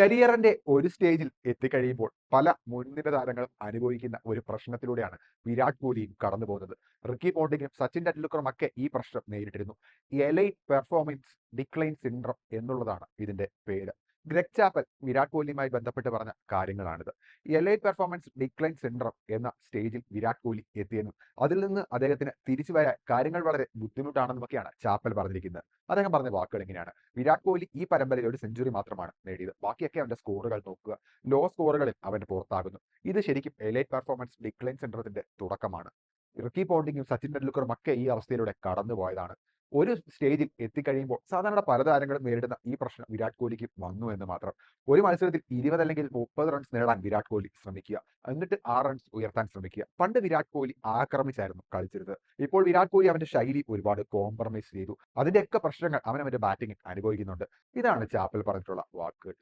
കരിയറിന്റെ ഒരു സ്റ്റേജിൽ എത്തിക്കഴിയുമ്പോൾ പല മുൻനിര താരങ്ങളും അനുഭവിക്കുന്ന ഒരു പ്രശ്നത്തിലൂടെയാണ് വിരാട് കോഹ്ലിയും കടന്നു പോകുന്നത് റിക്കി പോണ്ടിങ്ങും സച്ചിൻ ടെണ്ടുൽക്കറും ഒക്കെ ഈ പ്രശ്നം നേരിട്ടിരുന്നു. എലൈറ്റ് പെർഫോമൻസ് ഡിക്ലൈൻ സിൻഡ്രം എന്നുള്ളതാണ് ഇതിന്റെ പേര്. ഗ്രെഗ് ചാപ്പൽ വിരാട് കോഹ്ലിയുമായി ബന്ധപ്പെട്ട് പറഞ്ഞ കാര്യങ്ങളാണിത്. എലൈറ്റ് പെർഫോമൻസ് ഡിക്ലൈൻ സിൻഡ്രം എന്ന സ്റ്റേജിൽ വിരാട് കോഹ്ലി എത്തിയെന്നും അതിൽ നിന്ന് അദ്ദേഹത്തിന് തിരിച്ചു വരാൻ കാര്യങ്ങൾ വളരെ ബുദ്ധിമുട്ടാണെന്നുമൊക്കെയാണ് ചാപ്പൽ പറഞ്ഞിരിക്കുന്നത്. അദ്ദേഹം പറഞ്ഞ വാക്കുകൾ എങ്ങനെയാണ് വിരാട് കോഹ്ലി ഈ പരമ്പരയിൽ ഒരു സെഞ്ചുറി മാത്രമാണ് നേടിയത്. ബാക്കിയൊക്കെ അവന്റെ സ്കോറുകൾ നോക്കുക. ലോ സ്കോറുകളിൽ അവൻ പുറത്താകുന്നു. ഇത് ശരിക്കും എലൈറ്റ് പെർഫോമൻസ് ഡിക്ലൈൻ സിൻഡ്രത്തിന്റെ തുടക്കമാണ്. റിക്കി പോണ്ടിങ്ങും സച്ചിൻ ടെണ്ടുൽക്കറും ഒക്കെ ഈ അവസ്ഥയിലൂടെ കടന്നു പോയതാണ് ഒരു സ്റ്റേജിൽ എത്തിക്കഴിയുമ്പോൾ സാധാരണ പല താരങ്ങളും നേരിടുന്ന ഈ പ്രശ്നം വിരാട് കോഹ്ലിക്ക് വന്നു എന്ന് മാത്രം. ഒരു മത്സരത്തിൽ ഇരുപത് അല്ലെങ്കിൽ മുപ്പത് റൺസ് നേടാൻ വിരാട് കോഹ്ലി ശ്രമിക്കുക. എന്നിട്ട് ആ റൺസ് ഉയർത്താൻ ശ്രമിക്കുക. പണ്ട് വിരാട് കോഹ്ലി ആക്രമിച്ചായിരുന്നു കളിച്ചിരുന്നത്. ഇപ്പോൾ വിരാട് കോഹ്ലി അവന്റെ ശൈലി ഒരുപാട് കോംപ്രമൈസ് ചെയ്തു. അതിന്റെയൊക്കെ പ്രശ്നങ്ങൾ അവൻ അവന്റെ ബാറ്റിംഗിൽ അനുഭവിക്കുന്നുണ്ട്. ഇതാണ് ചാപ്പൽ പറഞ്ഞിട്ടുള്ള വാക്കുകൾ.